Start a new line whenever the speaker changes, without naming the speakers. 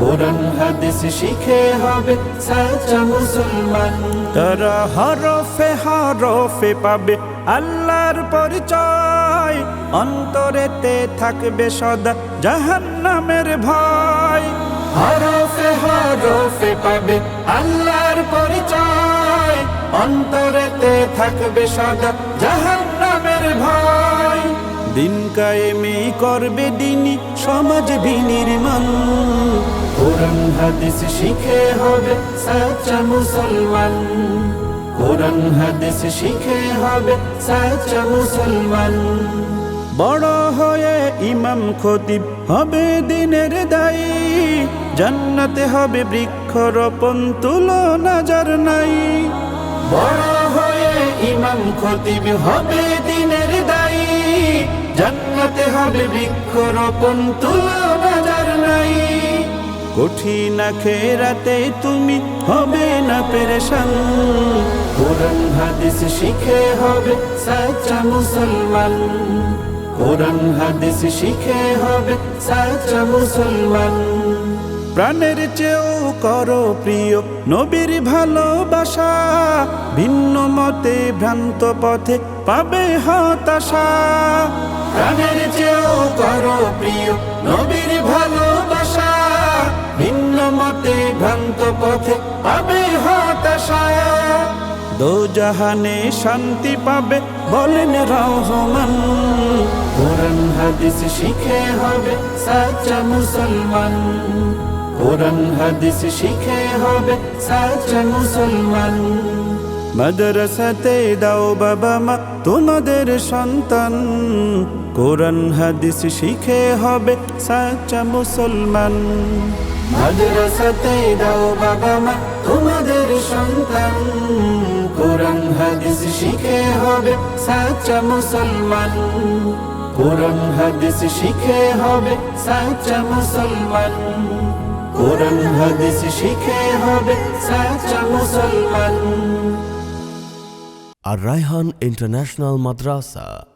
কোরআন হাদিস শিখে হবে সাচ্চা মুসলমান। তারা হরফে হরফে পাবে আল্লাহর পরিচয়। অন্তরেতে থাকবে সদা জাহান্নামের ভয়। হরফে হরফে পাবে আল্লাহর পরিচয়। অন্তরেতে থাকবে সদা জাহান্নামের ভয়। দিন কায়েমে করবে দিনই সমাজ বিনির্মাণ। কোরআন, হাদিস শিখে হবে সাচ্চা মুসলমান। কোরআন, হাদিস শিখে হবে সাচ্চা মুসলমান। বড় হয়ে ইমাম খতিব হবে দিনের দায়ী। জান্নাতে হবে বৃক্ষরোপণ তুলনা যার নাই। বড় হয়ে ইমাম খতিব হবে দিনের দায়ী। জান্নাতে হবে বৃক্ষরোপণ তুলনা কঠিন খেরাতে তুমি হবে না পেরেশান। কোরআন, হাদিস শিখে হবে সাচ্চা মুসলমান। কোরআন, হাদিস শিখে হবে সাচ্চা মুসলমান। প্রাণের চেয়েও করো প্রিয় নবীর ভালোবাসা। ভিন্ন মতে ভ্রান্ত পথে পাবে হতাশা। প্রাণের চেয়েও করো প্রিয় নবীর ভিন্ন মতে ভ্রান্ত পথে পাবে হতাশা দো জাহানে শান্তি পাবে বলেন রহমান। কোরআন, হাদিস শিখে হবে সাচ্চা মুসলমান। কোরআন, হাদিস শিখে হবে সাচ্চা মুসলমান। মাদ্রাসাতে দাও বাবা মা, তোমাদের সন্তান। কোরআন হাদিস শিখে হবে সাচ্চা মুসলমান। মাদ্রাসাতে দাও বাবা মা তোমাদের সন্তান। কোরআন হাদিস শিখে হবে সাচ্চা মুসলমান। কোরআন হাদিস শিখে হবে সাচ্চা মুসলমান। কোরআন হাদিস শিখে হবে সাচ্চা মুসলমান।
আর রায়হান ইন্টারন্যাশনাল মাদ্রাসা।